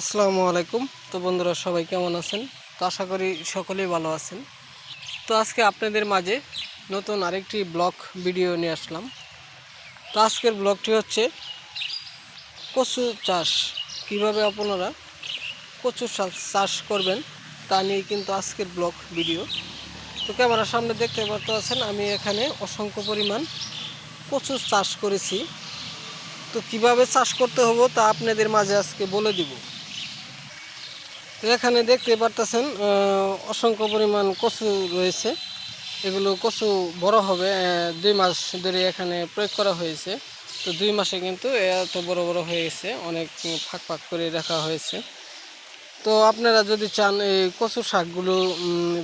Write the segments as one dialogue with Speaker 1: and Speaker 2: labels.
Speaker 1: আসসালামু আলাইকুম। তো বন্ধুরা, সবাই কেমন আছেন? তো আশা করি সকলেই ভালো আছেন। তো আজকে আপনাদের মাঝে নতুন আরেকটি ব্লগ ভিডিও নিয়ে আসলাম। তো আজকের ব্লগটি হচ্ছে কচু চাষ। কীভাবে আপনারা কচু চাষ করবেন তা নিয়ে কিন্তু আজকের ব্লগ ভিডিও। তো ক্যামেরার সামনে দেখতে পারতে আছেন, আমি এখানে অসংখ্য পরিমাণ কচু চাষ করেছি। তো কীভাবে চাষ করতে হব তা আপনাদের মাঝে আজকে বলে দিব। তো এখানে দেখতে পারতেছেন অসংখ্য পরিমাণ কচু রয়েছে। এগুলো কচু বড় হবে দুই মাস ধরে এখানে প্রয়োগ করা হয়েছে। তো দুই মাসে কিন্তু এত বড় বড় হয়ে গেছে অনেক ফাঁক ফাঁক করে রাখা হয়েছে। তো আপনারা যদি চান এই কচু শাকগুলো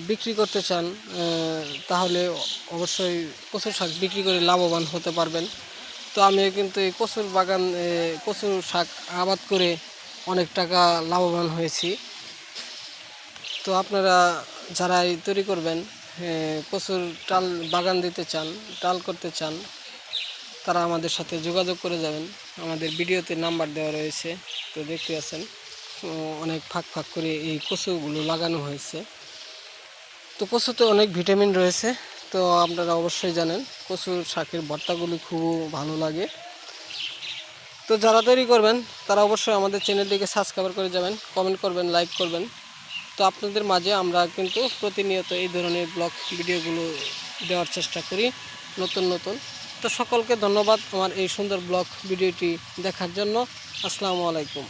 Speaker 1: বিক্রি করতে চান তাহলে অবশ্যই কচু শাক বিক্রি করে লাভবান হতে পারবেন। তো আমি কিন্তু এই কচুর বাগান কচুর শাক আবাদ করে অনেক টাকা লাভবান হয়েছি। তো আপনারা যারা তৈরি করবেন এ, কচুর টাল বাগান দিতে চান টাল করতে চান তারা আমাদের সাথে যোগাযোগ করে যাবেন। আমাদের ভিডিওতে নাম্বার দেওয়া রয়েছে তো দেখতে আছেন অনেক ফাঁক ফাঁক করে এই কচুগুলো লাগানো হয়েছে। তো কচুতে অনেক ভিটামিন রয়েছে তো আপনারা অবশ্যই জানেন কচুর শাকের ভর্তাগুলি খুব ভালো লাগে। তো যারা তৈরি করবেন তারা অবশ্যই আমাদের চ্যানেলটিকে সাবস্ক্রাইব করে যাবেন কমেন্ট করবেন লাইক করবেন। তো আপনাদের মাঝে আমরা কিন্তু প্রতিনিয়ত এই ধরনের ব্লগ ভিডিওগুলো দেওয়ার চেষ্টা করি, নতুন নতুন। তো সকলকে ধন্যবাদ আমার এই সুন্দর ব্লগ ভিডিওটি দেখার জন্য। আসসালামু আলাইকুম।